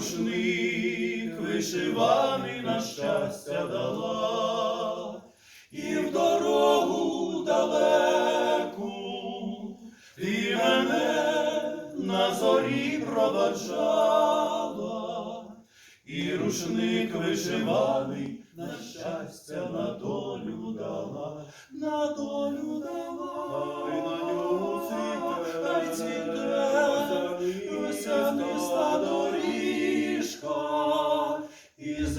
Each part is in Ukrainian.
рушник вишиваний на щастя дала, і в дорогу далеку, ти мене на зорі проводжала, і рушник вишиваний на щастя, на долю дала, на долю дала,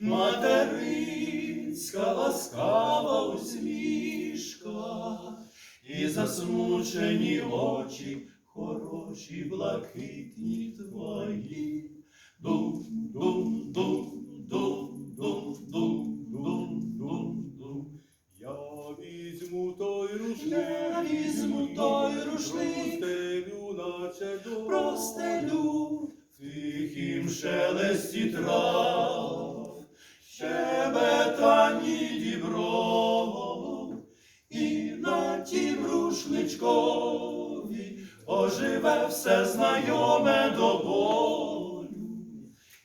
материнська ласкава усмішка, і засмучені очі хороші блакитні твої. Дум, дум, дум, дум, дум, дум, дум, дум, дум. Я візьму той рушник, Я візьму той рушник, простелю, наче до простелю в тихім шелесті трав, рушничкові оживе все знайоме до болю,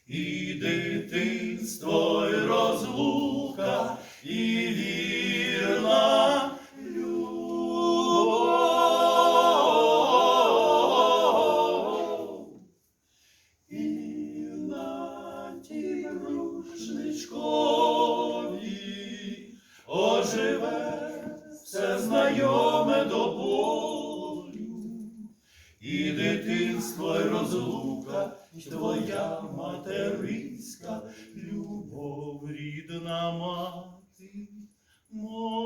і дитинство, і розлука, і вірна любов. Оживе все знайоме і дитинство, й розлука, і твоя материнська любов, рідна мати моя.